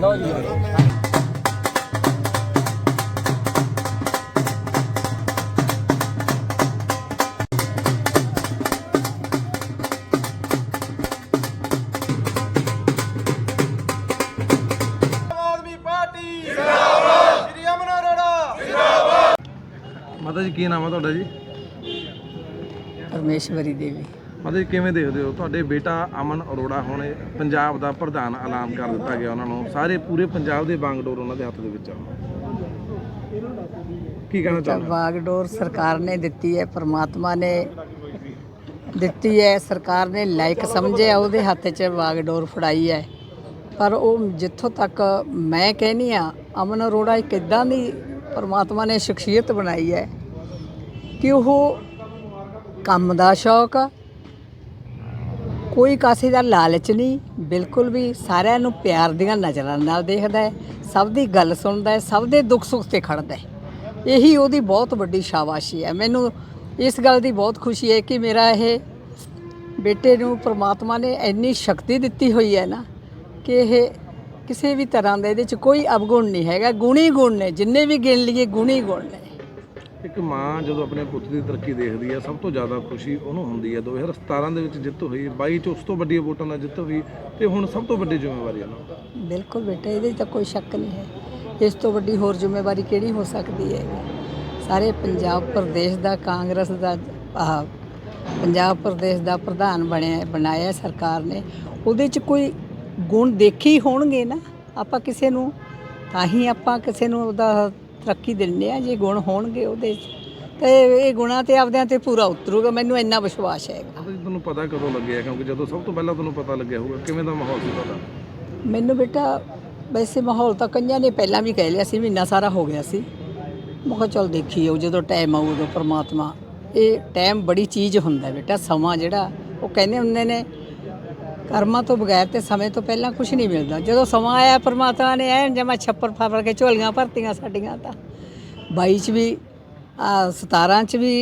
ਲਓ ਜੀ ਆਮ ਆਦਮੀ ਪਾਰਟੀ ਜਿੰਦਾਬਾਦ ਮਾਤਾ ਜੀ, ਕੀ ਨਾਮ ਹੈ ਤੁਹਾਡਾ ਜੀ? ਪਰਮੇਸ਼ਵਰੀ ਦੇਵੀ। ਮਾਤਾ ਜੀ ਕਿਵੇਂ ਦੇਖਦੇ ਹੋ? ਤੁਹਾਡੇ ਬੇਟਾ ਅਮਨ ਅਰੋੜਾ ਹੁਣ ਪੰਜਾਬ ਦਾ ਪ੍ਰਧਾਨ ਐਲਾਨ ਕਰ ਦਿੱਤਾ ਗਿਆ ਉਹਨਾਂ ਨੂੰ। ਸਾਰੇ ਪੂਰੇ ਪੰਜਾਬ ਦੇ ਬਾਂਗਡੋਰ ਉਹਨਾਂ ਦੇ ਹੱਥ ਦੇ ਵਿੱਚ ਆ। ਕੀ ਕਹਿਣਾ ਚਾਹੁੰਦੇ? ਬਾਗਡੋਰ ਸਰਕਾਰ ਨੇ ਦਿੱਤੀ ਹੈ ਪ੍ਰਮਾਤਮਾ ਨੇ ਦਿੱਤੀ ਹੈ ਸਰਕਾਰ ਨੇ ਲਾਇਕ ਸਮਝਿਆ ਉਹਦੇ ਹੱਥ 'ਚ ਬਾਗਡੋਰ ਫੜਾਈ ਹੈ। ਪਰ ਉਹ ਜਿੱਥੋਂ ਤੱਕ ਮੈਂ ਕਹਿੰਨੀ ਆ ਅਮਨ ਅਰੋੜਾ ਇੱਕ ਇਦਾਂ ਦੀ ਪ੍ਰਮਾਤਮਾ ਨੇ ਸ਼ਖਸੀਅਤ ਬਣਾਈ ਹੈ ਕਿ ਉਹ ਕੰਮ ਦਾ ਸ਼ੌਕ ਆ ਕੋਈ ਕਾਸੇ ਦਾ ਲਾਲਚ ਨਹੀਂ, ਬਿਲਕੁਲ ਵੀ ਸਾਰਿਆਂ ਨੂੰ ਪਿਆਰ ਦੀਆਂ ਨਜ਼ਰਾਂ ਨਾਲ ਦੇਖਦਾ ਹੈ, ਸਭ ਦੀ ਗੱਲ ਸੁਣਦਾ ਹੈ, ਸਭ ਦੇ ਦੁੱਖ ਸੁੱਖ ਤੇ ਖੜਦਾ ਹੈ। ਇਹੀ ਉਹਦੀ ਬਹੁਤ ਵੱਡੀ ਸ਼ਾਬਾਸ਼ੀ ਹੈ। ਮੈਨੂੰ ਇਸ ਗੱਲ ਦੀ ਬਹੁਤ ਖੁਸ਼ੀ ਹੈ ਕਿ ਮੇਰਾ ਇਹ ਬੇਟੇ ਨੂੰ ਪ੍ਰਮਾਤਮਾ ਨੇ ਇੰਨੀ ਸ਼ਕਤੀ ਦਿੱਤੀ ਹੋਈ ਹੈ ਨਾ ਕਿ ਇਹ ਕਿਸੇ ਵੀ ਤਰ੍ਹਾਂ ਦਾ ਇਹਦੇ 'ਚ ਕੋਈ ਅਵਗੁਣ ਨਹੀਂ ਹੈਗਾ। ਗੁਣੀ ਗੁਣ ਨੇ, ਜਿੰਨੇ ਵੀ ਗਿਣ ਲਈਏ ਗੁਣੀ ਗੁਣ ਨੇ। ਇੱਕ ਮਾਂ ਜਦੋਂ ਆਪਣੇ ਪੁੱਤ ਦੀ ਤਰੱਕੀ ਦੇਖਦੀ ਹੈ, ਸਭ ਤੋਂ ਜ਼ਿਆਦਾ ਖੁਸ਼ੀ ਉਹਨੂੰ ਹੁੰਦੀ ਹੈ। 2017 ਦੇ ਵਿੱਚ ਜਿੱਤ ਹੋਈ 22 ਚ ਉਸ ਤੋਂ ਵੱਡੀ ਵੋਟਾਂ ਨਾਲ ਜਿੱਤ ਹੋਈ ਤੇ ਹੁਣ ਸਭ ਤੋਂ ਵੱਡੀ ਜ਼ਿੰਮੇਵਾਰੀ ਹੈ ਨਾ ਬਿਲਕੁਲ ਬੇਟਾ, ਇਹਦੇ ਤਾਂ ਕੋਈ ਸ਼ੱਕ ਨਹੀਂ ਹੈ। ਇਸ ਤੋਂ ਵੱਡੀ ਹੋਰ ਜ਼ਿੰਮੇਵਾਰੀ ਕਿਹੜੀ ਹੋ ਸਕਦੀ ਹੈ? ਸਾਰੇ ਪੰਜਾਬ ਪ੍ਰਦੇਸ਼ ਦਾ ਕਾਂਗਰਸ ਦਾ ਪੰਜਾਬ ਪ੍ਰਦੇਸ਼ ਦਾ ਪ੍ਰਧਾਨ ਬਣਿਆ, ਬਣਾਇਆ ਸਰਕਾਰ ਨੇ। ਉਹਦੇ 'ਚ ਕੋਈ ਗੁਣ ਦੇਖੇ ਹੀ ਹੋਣਗੇ ਨਾ। ਆਪਾਂ ਕਿਸੇ ਨੂੰ ਤਾਂ ਹੀ ਆਪਾਂ ਕਿਸੇ ਨੂੰ ਉਹਦਾ ਤਰੱਕੀ ਦਿੰਦੇ ਆ ਜੇ ਗੁਣ ਹੋਣਗੇ ਉਹਦੇ 'ਚ। ਤੇ ਇਹ ਗੁਣਾਂ ਤੇ ਆਪਦਿਆਂ ਤੇ ਪੂਰਾ ਉਤਰੂਗਾ ਮੈਨੂੰ ਇੰਨਾ ਵਿਸ਼ਵਾਸ ਹੈਗਾ। ਤੁਹਾਨੂੰ ਪਤਾ ਕਦੋਂ ਲੱਗਿਆ ਕਿਉਂਕਿ ਜਦੋਂ ਸਭ ਤੋਂ ਪਹਿਲਾਂ ਤੁਹਾਨੂੰ ਪਤਾ ਲੱਗਿਆ ਹੋਊਗਾ ਕਿਵੇਂ ਦਾ ਮਾਹੌਲ ਸੀ ਤੁਹਾਡਾ? ਮੈਨੂੰ ਬੇਟਾ ਵੈਸੇ ਮਾਹੌਲ ਤਾਂ ਕਈਆਂ ਨੇ ਪਹਿਲਾਂ ਵੀ ਕਹਿ ਲਿਆ ਸੀ ਮਹੀਨਾ ਸਾਰਾ ਹੋ ਗਿਆ ਸੀ। ਮੈਂ ਕਿਹਾ ਚਲ ਦੇਖੀ ਜਾਊ ਜਦੋਂ ਟਾਈਮ ਆਊ ਉਦੋਂ ਪ੍ਰਮਾਤਮਾ। ਇਹ ਟਾਈਮ ਬੜੀ ਚੀਜ਼ ਹੁੰਦਾ ਬੇਟਾ ਸਮਾਂ ਜਿਹੜਾ ਉਹ ਕਹਿੰਦੇ ਹੁੰਦੇ ਨੇ ਕਰਮਾਂ ਤੋਂ ਬਗੈਰ ਤੇ ਸਮੇਂ ਤੋਂ ਪਹਿਲਾਂ ਕੁਝ ਨਹੀਂ ਮਿਲਦਾ। ਜਦੋਂ ਸਮਾਂ ਆਇਆ, ਪਰਮਾਤਮਾ ਨੇ ਐਨ ਜਮਾ ਛੱਪਰ ਫਾਫੜ ਕੇ ਝੋਲੀਆਂ ਭਰਤੀਆਂ ਸਾਡੀਆਂ ਤਾਂ। 22 ਚ ਵੀ, ਆ 17 ਚ ਵੀ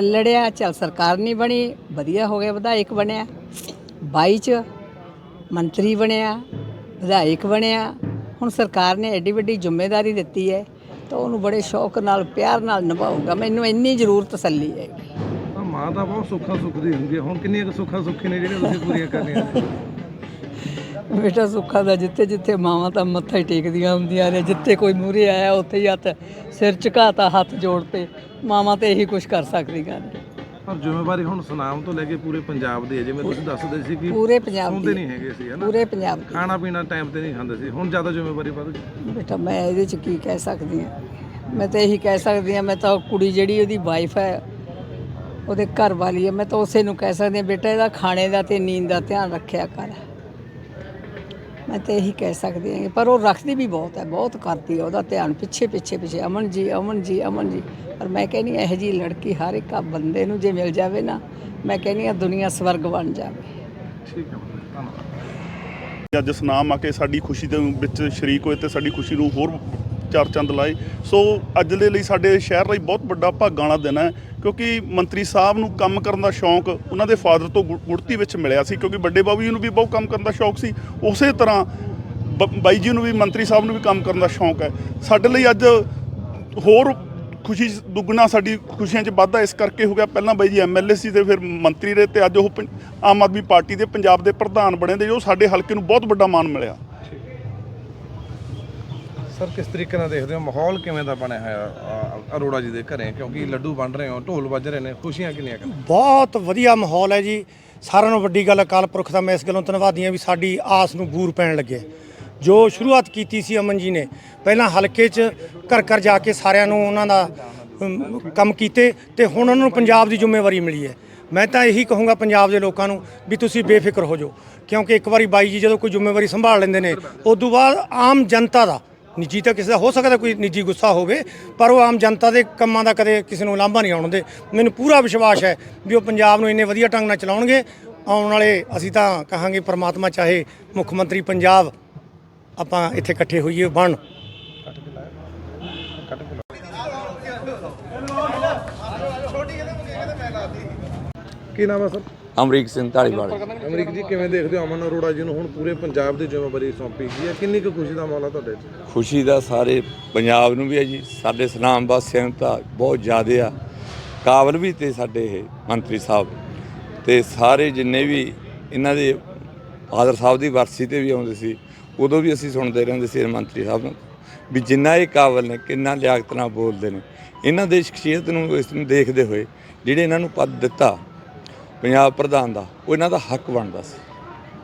ਲੜਿਆ, ਚਲ ਸਰਕਾਰ ਨਹੀਂ ਬਣੀ, ਵਧੀਆ ਹੋ ਗਿਆ, ਵਿਧਾਇਕ ਬਣਿਆ। 22 ਚ ਮੰਤਰੀ ਬਣਿਆ, ਵਿਧਾਇਕ ਬਣਿਆ। ਹੁਣ ਸਰਕਾਰ ਨੇ ਐਡੀ ਵੱਡੀ ਜ਼ਿੰਮੇਵਾਰੀ ਦਿੱਤੀ ਹੈ, ਤਾਂ ਉਹਨੂੰ ਬੜੇ ਸ਼ੌਕ ਨਾਲ, ਪਿਆਰ ਨਾਲ ਨਿਭਾਊਗਾ। ਮੈਨੂੰ ਇੰਨੀ ਜ਼ਰੂਰ ਤਸੱਲੀ ਹੈ। ਤਾਂ ਤਾਂ ਬਹੁਤ ਸੁੱਖਾ ਸੁੱਖਦੀ ਹੁੰਦੀ ਹੈ ਹੁਣ ਕਿੰਨੀਆਂ ਕੁ ਸੁੱਖਾ ਸੁੱਖੀ ਨੇ ਜਿਹੜੀਆਂ ਤੁਸੀਂ ਪੂਰੀਆਂ ਕਰਨੀਆਂ ਨੇ? ਬੇਟਾ ਸੁੱਖਾ ਦਾ ਜਿੱਥੇ ਜਿੱਥੇ ਮਾਵਾਂ ਤਾਂ ਮੱਥਾ ਹੀ ਟੇਕਦੀਆਂ ਹੁੰਦੀਆਂ ਨੇ ਜਿੱਥੇ ਕੋਈ ਮੂਹਰੇ ਆਇਆ ਉੱਥੇ ਹੀ ਹੱਥ ਸਿਰ ਝੁਕਾਤਾ ਹੱਥ ਜੋੜ ਤੇ ਮਾਵਾਂ ਤੇ ਇਹੀ ਕੁਝ ਕਰ ਸਕਦੀਆਂ ਨੇ। ਪਰ ਜ਼ਿੰਮੇਵਾਰੀ ਹੁਣ ਸੁਨਾਮ ਤੋਂ ਲੈ ਕੇ ਪੂਰੇ ਪੰਜਾਬ ਦੀ ਹੈ। ਜਿਵੇਂ ਤੁਸੀਂ ਦੱਸਦੇ ਸੀ ਕਿ ਪੂਰੇ ਪੰਜਾਬ ਹੁੰਦੇ ਦੀ ਨਹੀਂ ਹੈਗੇ ਸੀ ਹਨਾ? ਪੂਰੇ ਪੰਜਾਬ ਦੀ ਖਾਣਾ ਪੀਣਾ ਟਾਈਮ ਤੇ ਨਹੀਂ ਖਾਂਦੇ ਸੀ। ਹੁਣ ਜ਼ਿਆਦਾ ਜ਼ਿੰਮੇਵਾਰੀ ਵੱਧ ਗਈ। ਬੇਟਾ ਮੈਂ ਇਹਦੇ ਚ ਕੀ ਕਹਿ ਸਕਦੀ ਹਾਂ? ਮੈਂ ਤਾਂ ਇਹੀ ਕਹਿ ਸਕਦੀ ਹਾਂ ਮੈਂ ਤਾਂ ਉਹ ਕੁੜੀ ਜਿਹੜੀ ਉਹਦੀ ਵਾਈਫ ਹੈ ਉਹਦੇ ਘਰ ਵਾਲੀ ਹੈ ਮੈਂ ਤਾਂ ਉਸੇ ਨੂੰ ਕਹਿ ਸਕਦੀ ਹਾਂ ਬੇਟਾ ਇਹਦਾ ਖਾਣੇ ਦਾ ਤੇ ਨੀਂਦ ਦਾ ਧਿਆਨ ਰੱਖਿਆ ਕਰ। ਮੈਂ ਤਾਂ ਇਹੀ ਕਹਿ ਸਕਦੀ ਹਾਂ। ਪਰ ਉਹ ਰੱਖਦੀ ਵੀ ਬਹੁਤ ਹੈ ਬਹੁਤ ਕਰਦੀ ਹੈ ਉਹਦਾ ਧਿਆਨ। ਪਿੱਛੇ ਪਿੱਛੇ ਪਿੱਛੇ। ਅਮਨ ਜੀ ਅਮਨ ਜੀ ਅਮਨ ਜੀ। ਪਰ ਮੈਂ ਕਹਿੰਦੀ ਹਾਂ, ਇਹੋ ਜੀ ਲੜਕੀ ਹਰ ਇੱਕ ਆ ਬੰਦੇ ਨੂੰ ਜੇ ਮਿਲ ਜਾਵੇ ਨਾ ਮੈਂ ਕਹਿੰਦੀ ਹਾਂ ਦੁਨੀਆ ਸਵਰਗ ਬਣ ਜਾਵੇ। ਠੀਕ ਹੈ ਧੰਨਵਾਦ। ਅੱਜ ਸੁਨਾਮ ਆ ਕੇ ਸਾਡੀ ਖੁਸ਼ੀ ਦੇ ਵਿੱਚ ਸ਼ਰੀਕ ਹੋਏ ਤੇ ਸਾਡੀ ਖੁਸ਼ੀ ਨੂੰ ਹੋਰ ਚਾਰ ਚੰਦ ਲਾਏ। ਸੋ ਅੱਜ ਦੇ ਲਈ ਸਾਡੇ ਸ਼ਹਿਰ ਲਈ ਬਹੁਤ ਵੱਡਾ ਭਾਗਾਂ ਵਾਲਾ ਦਿਨ ਹੈ, ਕਿਉਂਕਿ ਮੰਤਰੀ ਸਾਹਿਬ ਨੂੰ ਕੰਮ ਕਰਨ ਦਾ ਸ਼ੌਂਕ ਉਹਨਾਂ ਦੇ ਫਾਦਰ ਤੋਂ ਗੁ- ਗੁੜਤੀ ਵਿੱਚ ਮਿਲਿਆ ਸੀ, ਕਿਉਂਕਿ ਵੱਡੇ ਬਾਬੂ ਜੀ ਨੂੰ ਵੀ ਬਹੁਤ ਕੰਮ ਕਰਨ ਦਾ ਸ਼ੌਂਕ ਸੀ। ਉਸੇ ਤਰ੍ਹਾਂ ਬ- ਬਾਈ ਜੀ ਨੂੰ ਵੀ, ਮੰਤਰੀ ਸਾਹਿਬ ਨੂੰ ਵੀ ਕੰਮ ਕਰਨ ਦਾ ਸ਼ੌਂਕ ਹੈ। ਸਾਡੇ ਲਈ ਅੱਜ ਹੋਰ ਖੁਸ਼ੀ ਦੁੱਗਣਾ ਸਾਡੀ ਖੁਸ਼ੀਆਂ 'ਚ ਵਾਧਾ ਇਸ ਕਰਕੇ ਹੋ ਗਿਆ। ਪਹਿਲਾਂ ਬਾਈ ਜੀ ਐਮਐਲਏ ਸੀ ਤੇ ਫਿਰ ਮੰਤਰੀ ਰਹੇ ਤੇ ਅੱਜ ਉਹ ਪੰ- ਆਮ ਆਦਮੀ ਪਾਰਟੀ ਦੇ, ਪੰਜਾਬ ਦੇ ਪ੍ਰਧਾਨ ਬਣੇ ਦੇ ਜੋ ਸਾਡੇ ਹਲਕੇ ਨੂੰ ਬਹੁਤ ਵੱਡਾ ਮਾਣ ਮਿਲਿਆ। ਸਰ, ਕਿਸ ਤਰੀਕੇ ਨਾਲ ਦੇਖਦੇ ਹੋ? ਮਾਹੌਲ ਕਿਵੇਂ ਦਾ ਬਣਿਆ ਹੋਇਆ ਅਰੋੜਾ ਜੀ ਦੇ ਘਰੇ? ਕਿਉਂਕਿ ਲੱਡੂ ਵੰਡ ਰਹੇ ਹੋ, ਢੋਲ ਵੱਜ ਰਹੇ ਨੇ, ਖੁਸ਼ੀਆਂ ਕਿੰਨੀਆਂ ਕੁ ਬਹੁਤ ਵਧੀਆ ਮਾਹੌਲ ਹੈ ਜੀ। ਸਾਰਿਆਂ ਨੂੰ ਵੱਡੀ ਗੱਲ, ਅਕਾਲ ਪੁਰਖ ਦਾ ਮੈਂ ਇਸ ਗੱਲੋਂ ਧੰਨਵਾਦੀ ਹਾਂ ਵੀ ਸਾਡੀ ਆਸ ਨੂੰ ਗੂਰ ਪੈਣ ਲੱਗਿਆ ਜੋ ਸ਼ੁਰੂਆਤ ਕੀਤੀ ਸੀ ਅਮਨ ਜੀ ਨੇ, ਪਹਿਲਾਂ ਹਲਕੇ 'ਚ ਘਰ ਘਰ ਜਾ ਕੇ ਸਾਰਿਆਂ ਨੂੰ ਉਹਨਾਂ ਦਾ ਕੰਮ ਕੀਤੇ ਤੇ ਹੁਣ ਉਹਨਾਂ ਨੂੰ ਪੰਜਾਬ ਦੀ ਜ਼ਿੰਮੇਵਾਰੀ ਮਿਲੀ ਹੈ। ਮੈਂ ਤਾਂ ਇਹੀ ਕਹੂੰਗਾ ਪੰਜਾਬ ਦੇ ਲੋਕਾਂ ਨੂੰ ਵੀ ਤੁਸੀਂ ਬੇਫਿਕਰ ਹੋ ਜਾਓ। ਕਿਉਂਕਿ ਇੱਕ ਵਾਰੀ ਬਾਈ ਜੀ ਜਦੋਂ ਕੋਈ ਜ਼ਿੰਮੇਵਾਰੀ ਸੰਭਾਲ ਲੈਂਦੇ ਨੇ ਉਸ ਤੋਂ ਬਾਅਦ ਆਮ ਜਨਤਾ ਦਾ ਨਿੱਜੀ ਤਾਂ ਕਿਸੇ ਦਾ ਹੋ ਸਕਦਾ ਕੋਈ ਨਿੱਜੀ ਗੁੱਸਾ ਹੋਵੇ, ਪਰ ਉਹ ਆਮ ਜਨਤਾ ਦੇ ਕੰਮਾਂ ਦਾ ਕਦੇ ਕਿਸੇ ਨੂੰ ਲਾਂਭਾ ਨਹੀਂ ਆਉਣ ਦੇ ਮੈਨੂੰ ਪੂਰਾ ਵਿਸ਼ਵਾਸ ਹੈ ਵੀ ਉਹ ਪੰਜਾਬ ਨੂੰ ਇੰਨੇ ਵਧੀਆ ਢੰਗ ਨਾਲ ਚਲਾਉਣਗੇ। ਆਉਣ ਵਾਲੇ ਅਸੀਂ ਤਾਂ ਕਹਾਂਗੇ ਪ੍ਰਮਾਤਮਾ ਚਾਹੇ ਮੁੱਖ ਮੰਤਰੀ ਪੰਜਾਬ ਆਪਾਂ ਇੱਥੇ ਇਕੱਠੇ ਹੋਈਏ ਬਣ ਕੀ ਨਾਮ ਹੈ ਸਰ? ਅਮਰੀਕ ਸਿੰਘ ਢਾਲੀਵਾਲ ਅਮਰੀਕ ਜੀ ਕਿਵੇਂ ਦੇਖਦੇ ਹੋ? ਅਮਨ ਅਰੋੜਾ ਜੀ ਨੂੰ ਹੁਣ ਪੂਰੇ ਪੰਜਾਬ ਦੀ ਜ਼ਿੰਮੇਵਾਰੀ ਸੌਂਪੀ ਗਈ ਹੈ। ਕਿੰਨੀ ਕੁ ਖੁਸ਼ੀ ਦਾ ਮਾਹੌਲ ਹੈ ਤੁਹਾਡੇ 'ਚ? ਖੁਸ਼ੀ ਦਾ ਸਾਰੇ ਪੰਜਾਬ ਨੂੰ ਵੀ ਹੈ ਜੀ। ਸਾਡੇ ਸਨਾਮ ਵਾਸੀਆਂ ਨੂੰ ਤਾਂ ਬਹੁਤ ਜ਼ਿਆਦਾ ਆ। ਕਾਬਲ ਵੀ ਤੇ ਸਾਡੇ ਇਹ ਮੰਤਰੀ ਸਾਹਿਬ। ਤੇ ਸਾਰੇ ਜਿੰਨੇ ਵੀ ਇਹਨਾਂ ਦੇ ਆਦਰ ਸਾਹਿਬ ਦੀ ਵਰਸੀ ਤੇ ਵੀ ਆਉਂਦੇ ਸੀ ਉਦੋਂ ਵੀ ਅਸੀਂ ਸੁਣਦੇ ਰਹਿੰਦੇ ਸੀ ਮੰਤਰੀ ਸਾਹਿਬ ਨੂੰ। ਵੀ ਜਿੰਨਾ ਇਹ ਕਾਬਲ ਨੇ ਕਿੰਨਾ ਲਿਆਕਤ ਨਾਲ ਬੋਲਦੇ ਨੇ। ਇਹਨਾਂ ਦੇ ਸ਼ਖਸੀਅਤ ਨੂੰ ਇਸ ਨੂੰ ਦੇਖਦੇ ਹੋਏ ਜਿਹੜੇ ਇਹਨਾਂ ਨੂੰ ਪਦ ਦਿੱਤਾ ਪੰਜਾਬ ਪ੍ਰਧਾਨ ਦਾ ਉਹ ਇਹਨਾਂ ਦਾ ਹੱਕ ਬਣਦਾ ਸੀ।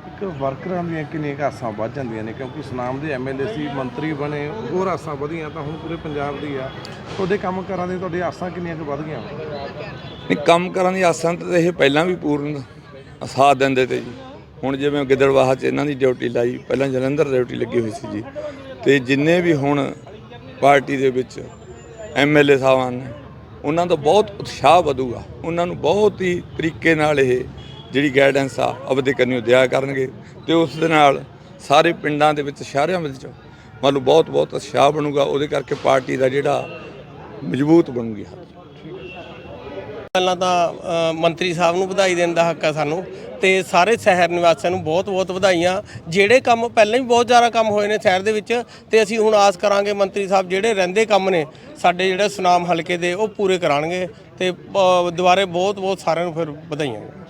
ਇੱਕ ਵਰਕਰਾਂ ਦੀਆਂ ਕਿੰਨੀਆਂ ਆਸਾਂ ਵੱਧ ਜਾਂਦੀਆਂ ਨੇ ਕਿਉਂਕਿ ਸੁਨਾਮ ਦੇ ਐਮਐਲਏ ਸੀ ਮੰਤਰੀ ਬਣੇ ਹੋਰ ਆਸਾਂ ਵਧੀਆਂ ਤਾਂ ਹੁਣ ਪੂਰੇ ਪੰਜਾਬ ਦੀ ਆ। ਤੁਹਾਡੇ ਕੰਮ ਕਰਾਂ ਦੀ ਤੁਹਾਡੀ ਆਸਾਂ ਕਿੰਨੀਆਂ ਕੁ ਵੱਧ ਗਈਆਂ ਨਹੀਂ ਕੰਮ ਕਰਨ ਦੀ ਆਸਾਂ ਤਾਂ ਇਹ ਪਹਿਲਾਂ ਵੀ ਪੂਰਨ ਸਾਥ ਦਿੰਦੇ ਤੇ ਜੀ। ਹੁਣ ਜਿਵੇਂ ਗਿੱਦੜਵਾਹਾ 'ਚ ਇਹਨਾਂ ਦੀ ਡਿਊਟੀ ਲਾਈ ਪਹਿਲਾਂ ਜਲੰਧਰ ਡਿਊਟੀ ਲੱਗੀ ਹੋਈ ਸੀ ਜੀ। ਤੇ ਜਿੰਨੇ ਵੀ ਹੁਣ ਪਾਰਟੀ ਦੇ ਵਿੱਚ ਐਮਐਲਏ ਸਾਹਿਬਾਨ ਨੇ ਉਹਨਾਂ ਦਾ ਬਹੁਤ ਉਤਸ਼ਾਹ ਵਧੂਗਾ। ਉਹਨਾਂ ਨੂੰ ਬਹੁਤ ਹੀ ਤਰੀਕੇ ਨਾਲ ਇਹ ਜਿਹੜੀ ਗਾਈਡੈਂਸ ਆ, ਆਪਦੇ ਕੰਨਿਓ ਦਿਆ ਕਰਨਗੇ ਤੇ ਉਸ ਦੇ ਨਾਲ ਸਾਰੇ ਪਿੰਡਾਂ ਦੇ ਵਿੱਚ, ਸ਼ਹਿਰਾਂ ਵਿੱਚ ਮੰਨ ਲਓ ਬਹੁਤ ਬਹੁਤ ਉਤਸ਼ਾਹ ਬਣੂਗਾ। ਉਹਦੇ ਕਰਕੇ ਪਾਰਟੀ ਦਾ ਜਿਹੜਾ ਮਜ਼ਬੂਤ ਬਣੂਗੀ ਹੱਥ। ਪਹਿਲਾਂ ਤਾਂ ਮੰਤਰੀ ਸਾਹਿਬ ਨੂੰ ਵਧਾਈ ਦੇਣ ਦਾ ਹੱਕ ਹੈ ਸਾਨੂੰ ਤੇ ਸਾਰੇ ਸ਼ਹਿਰ ਨਿਵਾਸੀਆਂ ਨੂੰ ਬਹੁਤ-ਬਹੁਤ ਵਧਾਈਆਂ। ਜਿਹੜੇ ਕੰਮ ਪਹਿਲਾਂ ਵੀ ਬਹੁਤ ਜ਼ਿਆਦਾ ਕੰਮ ਹੋਏ ਨੇ ਸ਼ਹਿਰ ਦੇ ਵਿੱਚ ਤੇ ਅਸੀਂ ਹੁਣ ਆਸ ਕਰਾਂਗੇ ਮੰਤਰੀ ਸਾਹਿਬ ਜਿਹੜੇ ਰਹਿੰਦੇ ਕੰਮ ਨੇ, ਸਾਡੇ ਜਿਹੜੇ ਸੁਨਾਮ ਹਲਕੇ ਦੇ ਉਹ ਪੂਰੇ ਕਰਾਣਗੇ ਤੇ ਦੁਬਾਰੇ ਬਹੁਤ-ਬਹੁਤ ਸਾਰਿਆਂ ਨੂੰ ਫਿਰ ਵਧਾਈਆਂ।